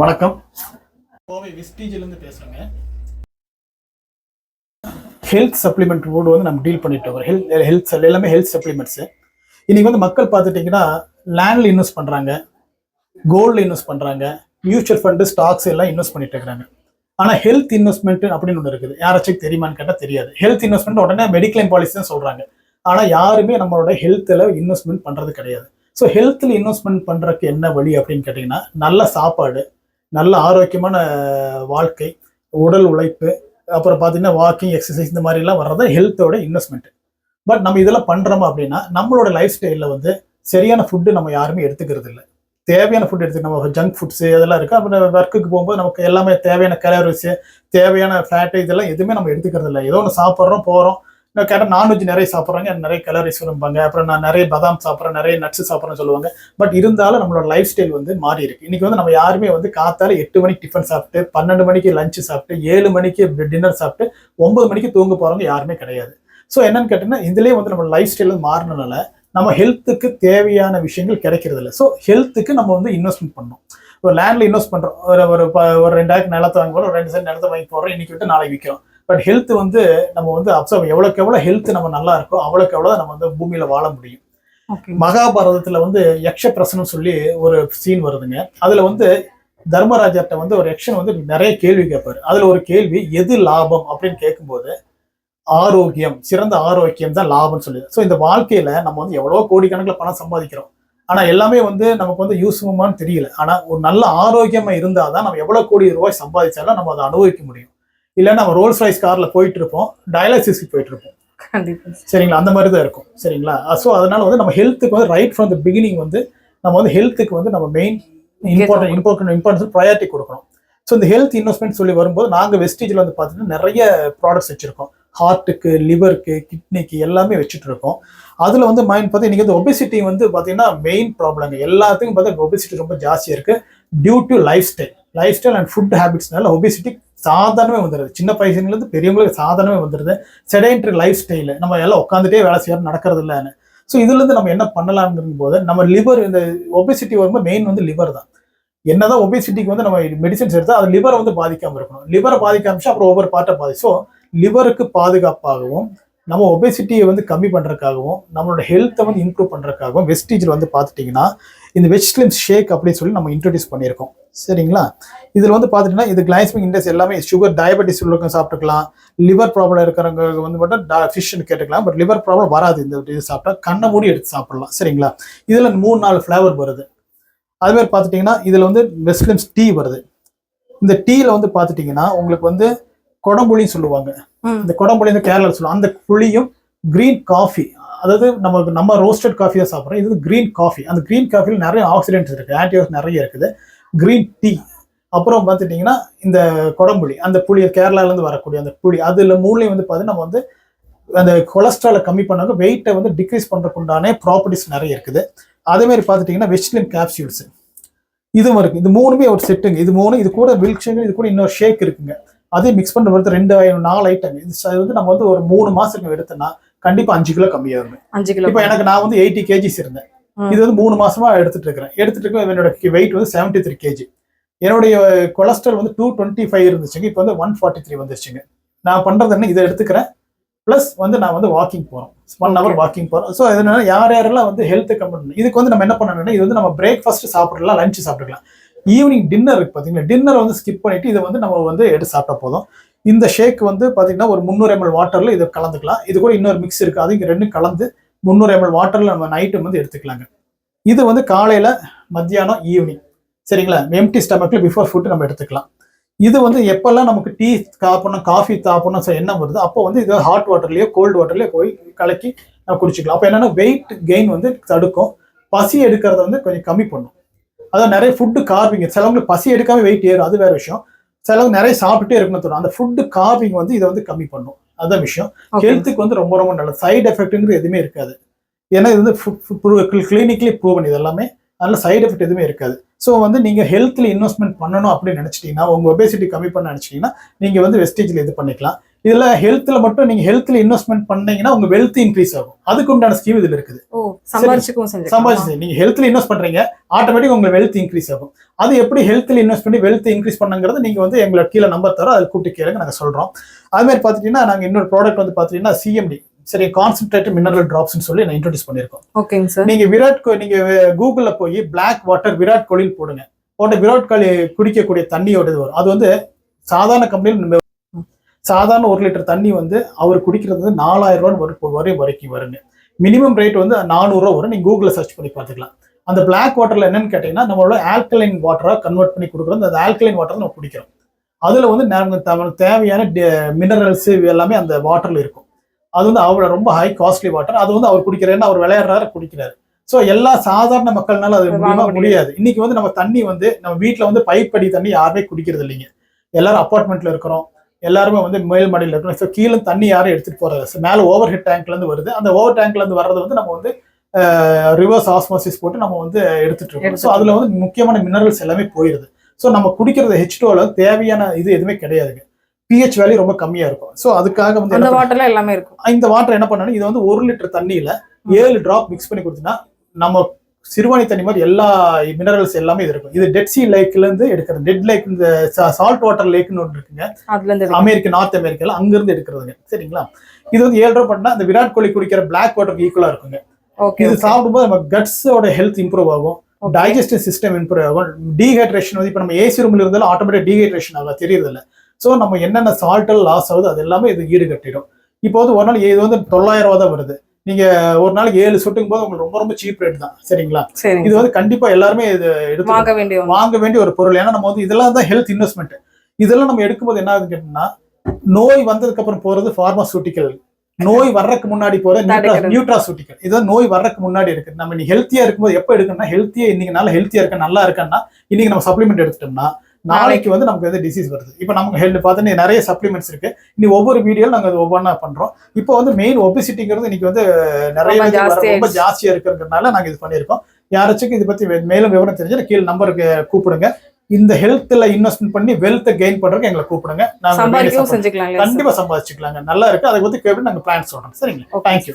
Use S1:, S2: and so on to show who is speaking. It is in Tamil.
S1: வணக்கம். கோவை வெஸ்டீஜிலேருந்து பேசுகிறேங்க ஹெல்த் சப்ளிமெண்ட் போர்டு வந்து நம்ம டீல் பண்ணிட்டு இருக்கோம். ஹெல்த் ஹெல்த் எல்லாமே ஹெல்த் சப்ளிமெண்ட்ஸு இன்னைக்கு வந்து மக்கள் பார்த்துட்டிங்கன்னா லேண்டில் இன்வெஸ்ட் பண்ணுறாங்க கோல்டில் இன்வெஸ்ட் பண்ணுறாங்க மியூச்சுவல் ஃபண்டு ஸ்டாக்ஸ் எல்லாம் இன்வெஸ்ட் பண்ணிட்டு இருக்கிறாங்க. ஆனால் ஹெல்த் இன்வெஸ்ட்மெண்ட் அப்படின்னு ஒன்று இருக்குது. யாராச்சும் தெரியுமான்னு கேட்டால் தெரியாது. ஹெல்த் இன்வெஸ்ட்மெண்ட் உடனே மெடிக்ளைம் பாலிசி தான் சொல்கிறாங்க ஆனால் யாருமே நம்மளோட ஹெல்த்தில் இன்வெஸ்ட்மெண்ட் பண்ணுறது கிடையாது. ஸோ ஹெல்த்தில் இன்வெஸ்ட்மெண்ட் பண்ணுறதுக்கு என்ன வழி அப்படின்னு கேட்டிங்கன்னா நல்ல சாப்பாடு நல்ல ஆரோக்கியமான வாழ்க்கை உடல் உழைப்பு அப்புறம் பார்த்தீங்கன்னா வாக்கிங் எக்ஸசைஸ் இந்த மாதிரிலாம் வர்றது ஹெல்த்தோட இன்வெஸ்ட்மெண்ட் பட் நம்ம இதெல்லாம் பண்ணுறோமா அப்படின்னா நம்மளோட லைஃப் ஸ்டைலில் வந்து சரியான ஃபுட்டு நம்ம யாருமே எடுத்துக்கிறது இல்லை. தேவையான ஃபுட் எடுத்து நம்ம ஜங்க் ஃபுட்ஸு அதெல்லாம் இருக்குது அப்புறம் ஒர்க்குக்கு போகும்போது நமக்கு எல்லாமே தேவையான கலோரிஸு தேவையான ஃபேட்டு இதெல்லாம் எதுவுமே நம்ம எடுத்துக்கிறது இல்லை. ஏதோ ஒன்று சாப்பிட்றோம் போகிறோம் நான் கேட்டால் நான்வெஜ் நிறைய சாப்பிட்றாங்க நிறைய கலரிஸ் விரும்பாங்க அப்புறம் நான் நிறைய பதாம் சாப்பிட்றேன் நிறைய நட்ஸ் சாப்பிட்றேன்னு சொல்லுவாங்க. பட் இருந்தாலும் நம்மளோட லைஃப் ஸ்டைல் வந்து மாறி இருக்கு. இன்னைக்கு வந்து நம்ம யாருமே வந்து காத்தால எட்டு மணிக்கு டிஃபன் சாப்பிட்டு பன்னெண்டு மணிக்கு லஞ்ச் சாப்பிட்டு ஏழு மணிக்கு டின்னர் சாப்பிட்டு ஒன்பது மணிக்கு தூங்க போறவங்க யாருமே கிடையாது. ஸோ என்னன்னு கேட்டீங்கன்னா இதுலேயே வந்து நம்ம லைஃப் ஸ்டைல் மாறினால நம்ம ஹெல்த்துக்கு தேவையான விஷயங்கள் கிடைக்கிறது இல்லை ஸோ ஹெல்த்துக்கு நம்ம வந்து இன்வெஸ்ட்மெண்ட் பண்ணணும். ஒரு லேண்டில் இன்வெஸ்ட் பண்ணுறோம் ஒரு ஒரு ஒரு ரெண்டாயிரம் நிலத்தை வாங்கி போகிறோம் ரெண்டு சென்ட் நிலத்தை வாங்கி போடுறோம் இன்னைக்கு விட்டு நாளைக்கு விற்கிறோம் பட் ஹெல்த் வந்து நம்ம வந்து அப்சர்வ் எவ்வளோக்கு எவ்வளோ ஹெல்த் நம்ம நல்லா இருக்கோ அவ்வளோக்கு எவ்வளோ நம்ம வந்து பூமியில வாழ முடியும். மகாபாரதத்துல வந்து யக்ஷ பிரசனம் சொல்லி ஒரு சீன் வருதுங்க. அதுல வந்து தர்மராஜர்கிட்ட வந்து ஒரு யக்ஷன் வந்து நிறைய கேள்வி கேட்பாரு அதுல ஒரு கேள்வி எது லாபம்? அப்படின்னு கேட்கும்போது ஆரோக்கியம். சிறந்த ஆரோக்கியம் தான் லாபம்னு சொல்லுது. ஸோ இந்த வாழ்க்கையில நம்ம வந்து எவ்வளோ கோடிக்கணக்கில் பணம் சம்பாதிக்கிறோம். ஆனா எல்லாமே வந்து நமக்கு வந்து யூஸ்ஃபுல்மான்னு தெரியல. ஆனா ஒரு நல்ல ஆரோக்கியமா இருந்தாதான் நம்ம எவ்வளவு கோடி ரூபாய் சம்பாதிச்சாலும் நம்ம அதை அனுபவிக்க முடியும். இல்லைன்னா நம்ம ரோல்ஸ் ரைஸ் கார்ல போயிட்டு இருப்போம் டயாலிசிஸ்க்கு போயிட்டு இருப்போம் சரிங்களா? அந்த மாதிரி தான் இருக்கும். சரிங்களா? ஸோ அதனால வந்து நம்ம ஹெல்த்துக்கு வந்து ரைட் ஃப்ரம் த பிகினிங் வந்து நம்ம வந்து ஹெல்த்துக்கு வந்து நம்ம main important important importance priority கொடுக்கணும். ஸோ இந்த ஹெல்த் இன்வெஸ்ட்மெண்ட் சொல்லி வரும்போது நாங்கள் வெஸ்டேஜில் வந்து பார்த்தீங்கன்னா நிறைய ப்ராடக்ட்ஸ் வச்சுருக்கோம். ஹார்ட்டுக்கு லிவருக்கு கிட்னிக்கு எல்லாமே வச்சுட்டு இருக்கோம் அதில் வந்து மைண்ட் பார்த்து இன்றைக்கி வந்து ஒபிசிட்டி வந்து பார்த்தீங்கன்னா மெயின் ப்ராப்ளங்க எல்லாத்துக்கும் பார்த்தா ஒபிசிட்டி ரொம்ப ஜாஸ்தியாக இருக்குது due to lifestyle lifestyle and food ஹேபிட்ஸ்னால obesity சாதாரணமே வந்துடுது சின்ன பையன்லேருந்து பெரியவங்களுக்கு சாதாரணமே வந்துடுது செடென்ட்ரி லைஃப் ஸ்டைலு. நம்ம எல்லாம் உட்காந்துட்டே வேலை செய்யறது நடக்கிறது இல்லைன்னு. ஸோ இதுலேருந்து நம்ம என்ன பண்ணலாம்ங்கிற போது நம்ம லிவர் இந்த ஒபேசிட்டி வரும்போது மெயின் வந்து லிவர் தான். என்னதான் ஒபேசிட்டிக்கு வந்து நம்ம மெடிசன்ஸ் எடுத்தால் அது லிவரை வந்து பாதிக்காமல் இருக்கணும். லிவரை பாதிக்காமச்சு அப்புறம் ஒவ்வொரு பார்ட்டை பாதி ஸோ லிவருக்கு பாதுகாப்பாகவும் நம்ம ஒபேசிட்டியை வந்து கம்மி பண்ணுறதுக்காகவும் நம்மளோட ஹெல்த்தை வந்து இம்ப்ரூவ் பண்ணுறதுக்காகவும் வெஸ்டீஜில் வந்து பார்த்துட்டிங்கன்னா இந்த வெஜிடபிள்ஸ் ஷேக் அப்படின்னு சொல்லி நம்ம இன்ட்ரடியூஸ் பண்ணியிருக்கோம். சரிங்களா? இதில் வந்து பார்த்துட்டிங்கன்னா இது கிளைஸ்மிக் இண்டெக்ஸ் எல்லாமே சுகர் டயபெட்டிஸ் உள்ளவங்க சாப்பிட்டுக்கலாம். லிவர் ப்ராப்ளம் இருக்கிறவங்க வந்து மட்டும் ஃபிஷ்னு கேட்டுக்கலாம். பட் லிவர் ப்ராப்ளம் வராது இந்த இது சாப்பிட்டா. கண்ணை மூடி எடுத்து சாப்பிடலாம். சரிங்களா? இதில் மூணு நாலு ஃப்ளேவர் வருது. அதுமாதிரி பார்த்துட்டிங்கன்னா இதில் வந்து வெஸ்ட்லிம்ஸ் டீ வருது. இந்த டீயில் வந்து பார்த்துட்டிங்கன்னா உங்களுக்கு வந்து கொடம்புளின்னு சொல்லுவாங்க. இந்த கொடம்புளி இந்த கேரளா சொல்லுவாங்க. அந்த புளியும் கிரீன் காஃபி அதாவது நம்ம நம்ம ரோஸ்டட் காஃபி தான் சாப்பிட்றோம். இது கிரீன் காஃபி அந்த கிரீன் காஃபியில் நிறைய ஆக்சிடென்ட்ஸ் இருக்குது ஆன்டிஆக்சிடென்ட் நிறைய இருக்குது. கிரீன் டீ அப்புறம் பார்த்துட்டிங்கன்னா இந்த கொடம்புளி. அந்த புளி கேரளாலேருந்து வரக்கூடிய அந்த புளி. அதில் மூலையும் வந்து பார்த்தீங்கன்னா நம்ம வந்து அந்த கொலஸ்ட்ராலை கம்மி பண்ணாங்க வெயிட்டை வந்து டிக்ரீஸ் பண்ணுறதுக்கு உண்டான ப்ராப்பர்ட்டிஸ் நிறைய இருக்குது. அதே மாதிரி பார்த்துட்டிங்கன்னா வெஜிடலின் கேப்சியூல்ஸ் இதுவும் இருக்கு. இது மூணுமே ஒரு செட்டுங்க இது மூணு இது கூட மில்க் ஷேக் இது கூட இன்னொரு ஷேக் இருக்குங்க. அதையும் மிக்ஸ் பண்ண பொறுத்து ரெண்டு நாலு ஐட்டம் இது வந்து நம்ம வந்து ஒரு மூணு மாசத்துக்கு எடுத்தோம்னா கண்டிப்பா அஞ்சு கிலோ கம்மியாகும்.
S2: அஞ்சு கிலோ
S1: இப்போ எனக்கு நான் வந்து எயிட்டி கேஜிஸ் இருந்தேன். இது வந்து மூணு மாசமா எடுத்துட்டு இருக்கிறேன். எடுத்துட்டு இருக்க என்னோட வெயிட் வந்து செவன்டி த்ரீ கேஜி என்னுடைய கொலஸ்ட்ரால் வந்து டூ டுவெண்ட்டி ஃபைவ் இருந்துச்சுங்க. இப்போ வந்து ஒன் ஃபார்ட்டி த்ரீ வந்துருச்சுங்க நான் பண்றது என்ன? இதை எடுத்துக்கிறேன். ப்ளஸ் வந்து நான் வந்து வாக்கிங் போறோம். ஒன் ஹவர் வாக்கிங் போறோம். ஸோ இதனால யார் யாரெல்லாம் வந்து ஹெல்த் கம்பெனி இதுக்கு வந்து நம்ம என்ன பண்ணணும்னா இது வந்து நம்ம பிரேக்ஃபாஸ்ட் சாப்பிடலாம் லஞ்ச் சாப்பிட்டுக்கலாம். ஈவினிங் டின்னர் இருக்குது பார்த்தீங்களா டின்னர் வந்து ஸ்கிப் பண்ணிட்டு இதை வந்து நம்ம வந்து எடுத்து சாப்பிட்டா போதும். இந்த ஷேக் வந்து பார்த்தீங்கன்னா ஒரு முந்நூறு எம்எல் வாட்டரில் இதை கலந்துக்கலாம். இது கூட இன்னொரு மிக்ஸ் இருக்காது அது ரெண்டும் கலந்து முந்நூறு எம்எல் வாட்டரில் நம்ம நைட்டு வந்து எடுத்துக்கலாங்க. இது வந்து காலையில் மத்தியானம் ஈவினிங் சரிங்களா? எம்டி ஸ்டமக்கில் பிஃபோர் ஃபுட் நம்ம எடுத்துக்கலாம். இது வந்து எப்பெல்லாம் நமக்கு டீ சாப்பிடணும் காஃபி சாப்பிடணும் என்ன எண்ணம் வருது அப்போ வந்து இது ஹாட் வாட்டர்லேயோ கோல்டு வாட்டர்லேயோ போய் கலக்கி நம்ம குடிச்சிக்கலாம். அப்போ என்னென்னா வெயிட் கெயின் வந்து தடுக்கும். பசி எடுக்கிறத வந்து கொஞ்சம் கம்மி பண்ணும். அதான் நிறைய ஃபுட்டு கார்விங் சிலவங்களுக்கு பசி எடுக்காம வெயிட் ஏறும். அது வேற விஷயம். சிலவங்க நிறைய சாப்பிட்டுட்டே இருக்கணும் தோணும். அந்த ஃபுட்டு கார்விங் வந்து இதை வந்து கம்மி பண்ணும். அதான் விஷயம். ஹெல்த்துக்கு வந்து ரொம்ப ரொம்ப நல்லது. சைடு எஃபெக்ட்ங்கிறது எதுவுமே இருக்காது. ஏன்னா இது வந்து கிளினிக்லி ப்ரூவன் இது எல்லாமே. அதனால சைடு எஃபெக்ட் எதுவுமே இருக்காது. ஸோ வந்து நீங்கள் ஹெல்த்தில் இன்வெஸ்ட்மெண்ட் பண்ணணும் அப்படின்னு நினச்சிட்டீங்கன்னா உங்கள் ஒபேசிட்டி கம்மி பண்ண நினச்சிட்டீங்கன்னா நீங்கள் வந்து வெஸ்டேஜில் இது பண்ணிக்கலாம். இதுல ஹெல்த்ல மட்டும் நீங்க ஹெல்த்ல இன்வெஸ்ட்மெண்ட் பண்ணீங்கன்னா உங்க வெல்த் இன்க்ரீஸ் ஆகும். அதுக்கு உண்டான ஸ்கீம் இதுல இருக்குது. சம்பாதிச்சு நீங்க ஹெல்த்ல இன்வெஸ்ட் பண்றீங்க ஆட்டோமேட்டிக் உங்க வெல்த் இன்க்ரீஸ் ஆகும். அது எப்படி ஹெல்த்ல இன்வெஸ்ட் பண்ணி வெல்த் இன்க்ரீஸ் பண்ணுங்கிறது நீங்க வந்து எங்களோட கீழே நம்பர் தரோம் அதில் கூப்பிட்டு கேளுங்க நாங்க சொல்றோம். அது மாதிரி பாத்துட்டீங்கன்னா நாங்க இன்னொரு ப்ராடக்ட் வந்து பாத்தீங்கன்னா சிஎம்டி சரி கான்சென்ட்ரேட்டட் மினரல் டிராப்ஸ்னு சொல்லி நான் இன்ட்ரோடியூஸ் பண்ணியிருக்கோம்.
S2: ஓகேங்க சார்.
S1: நீங்க விராட் கோலி நீங்க கூகுள்ல போய் பிளாக் வாட்டர் விராட் கோலின்னு போடுங்க. போட்ட விராட் கோலி குடிக்கக்கூடிய தண்ணியோட இது வரும். அது வந்து சாதாரண கம்பெனியில் சாதாரண ஒரு லிட்டர் தண்ணி வந்து அவர் குடிக்கிறது வந்து நாலாயிரம் ரூபாய் வரை வரை வரைக்கும் வருங்க. மினிமம் ரேட் வந்து நானூறுரூவா வரும். நீங்க கூகுளில் சர்ச் பண்ணி பார்த்துக்கலாம். அந்த பிளாக் வாட்டர்ல என்னன்னு கேட்டீங்கன்னா நம்மளோட ஆல்கலைன் வாட்டரா கன்வெர்ட் பண்ணி கொடுக்குறது. அந்த ஆல்கலைன் வாட்டர் நம்ம குடிக்கிறோம். அதுல வந்து நமக்கு தேவையான மினரல்ஸ் எல்லாமே அந்த வாட்டர்ல இருக்கும். அது வந்து அவ்வளோ ரொம்ப ஹை காஸ்ட்லி வாட்டர் அது வந்து அவர் குடிக்கிறாருன்னு அவர் விளையாடுறாரு குடிக்கிறாரு. ஸோ எல்லா சாதாரண மக்கள்னால அது முடியுமா
S2: முடியாது.
S1: முடியாது. இன்னைக்கு வந்து நம்ம தண்ணி வந்து நம்ம வீட்டில் வந்து பைப் அடி தண்ணி யாருமே குடிக்கிறது இல்லைங்க. எல்லாரும் அப்பார்ட்மெண்ட்ல இருக்கிறோம். எல்லாருமே வந்து மேல் மாடியில் இருக்கிறோம் ஸோ கீழே தண்ணி யாரும் எடுத்துட்டு போறது மேலே ஓவர் ஹெட் டேங்க்ல இருந்து வருது. அந்த ஓவர் டேங்க்ல இருந்து வர்றது வந்து நம்ம வந்து ரிவர்ஸ் ஆஸ்மோசிஸ் போட்டு நம்ம வந்து எடுத்துட்டு இருக்கோம் ஸோ அதுல வந்து முக்கியமான மினரல்ஸ் எல்லாமே போயிருது. ஸோ நம்ம குடிக்கிறது ஹெச் தேவையான இது எதுவுமே கிடையாதுங்க பிஹெச் வேல்யூ ரொம்ப கம்மியா இருக்கும். ஸோ அதுக்காக வந்து
S2: அந்த
S1: என்ன
S2: வாட்டர்ல எல்லாமே இருக்கும்.
S1: இந்த வாட்டர் என்ன பண்ணணும்? இது வந்து ஒரு லிட்டர் தண்ணியில ஏழு டிராப் மிக்ஸ் பண்ணி கொடுத்தீங்கன்னா நம்ம சிறுவாணி தண்ணி மாதிரி எல்லா மினரல்ஸ் எல்லாமே இது இருக்கும். இது டெட் சி லேக்ல இருந்து எடுக்கிறது. டெட் லேக் இந்த சால்ட் வாட்டர் லேக்னு ஒன்று இருக்குங்க. அமெரிக்க நார்த் அமெரிக்கால அங்க இருந்து எடுக்கிறதுங்க. சரிங்களா? இது வந்து ஏழு ரூபா பண்ணா அந்த விராட் கோலி குடிக்கிற பிளாக் வாட்டருக்கு ஈக்குவலா இருக்குங்க.
S2: ஓகே
S1: இது சாப்பிடும்போது நம்ம கட்ஸோட ஹெல்த் இம்ப்ரூவ் ஆகும். டைஜஸ்டிவ் சிஸ்டம் இம்ப்ரூவ் ஆகும். டீஹைட்ரேஷன் வந்து இப்போ நம்ம ஏசி ரூம்ல இருந்தாலும் ஆட்டோமேட்டிக் டீஹைட்ரேஷன் ஆகும் தெரியுது இல்ல ஸோ நம்ம என்னென்ன சால்ட்டல் லாஸ் ஆகுது அது எல்லாமே இது ஈடுகட்டிடும். இப்போ வந்து ஒரு நாள் இது வந்து தொள்ளாயிரம் ரூபா தான் வருது. நீங்க ஒரு நாளைக்கு ஏழு சுட்டுக்கும் போது உங்களுக்கு ரொம்ப ரொம்ப சீப் ரேட் தான். சரிங்களா?
S2: சரிங்க
S1: இது வந்து கண்டிப்பா எல்லாருமே இது எடுத்து
S2: வாங்க வேண்டிய.
S1: வாங்க வேண்டிய ஒரு பொருள். ஏன்னா நம்ம வந்து இதெல்லாம் தான் ஹெல்த் இன்வெஸ்ட்மெண்ட் இதெல்லாம் நம்ம எடுக்கும்போது என்ன ஆகுதுன்னு கேட்டீங்கன்னா நோய் வந்ததுக்கு அப்புறம் போறது பார்மாசூட்டிக்கல் நோய் வர்றதுக்கு முன்னாடி போற. நியூட்ராசூட்டிக்கல் இதான் நோய் வர்றதுக்கு முன்னாடி இருக்கு. நம்ம நீ ஹெல்த்தியா இருக்கும்போது எப்போ எடுக்கணும்னா ஹெல்த்தியா இன்னைக்கு நாள் ஹெல்த்தியா இருக்க நல்லா இருக்கேன்னா இன்னைக்கு நம்ம சப்ளிமெண்ட் எடுத்துட்டோம்னா நாளைக்கு வந்து நமக்கு வந்து டிசீஸ் வருது? இப்போ நமக்கு ஹெல்த் பார்த்தீங்கன்னா நிறைய சப்ளிமெண்ட்ஸ் இருக்கு. இனி ஒவ்வொரு வீடியோவில் நாங்கள் அது ஒவ்வொன்றா பண்றோம். இப்போ வந்து மெயின் ஒபிசிட்டிங்கிறது இன்னைக்கு வந்து நிறைய
S2: ரொம்ப ஜாஸ்தியா
S1: இருக்கிறதுனால நாங்க இது பண்ணியிருக்கோம். யாராச்சும் இதை பத்தி மேலும் விவரம் தெரிஞ்சா கீழே நம்பருக்கு கூப்பிடுங்க. இந்த ஹெல்த்ல இன்வெஸ்ட்மெண்ட் பண்ணி வெல்த்தை கெயின் பண்றதுக்கு எங்களை கூப்பிடுங்க. நாங்க கண்டிப்பா சம்பாதிச்சுக்கலாங்க. நல்லா இருக்கு. அதை பத்தி கேட்டு நாங்க பிளான் சொல்றோம். சரிங்களா?
S2: தேங்க்யூ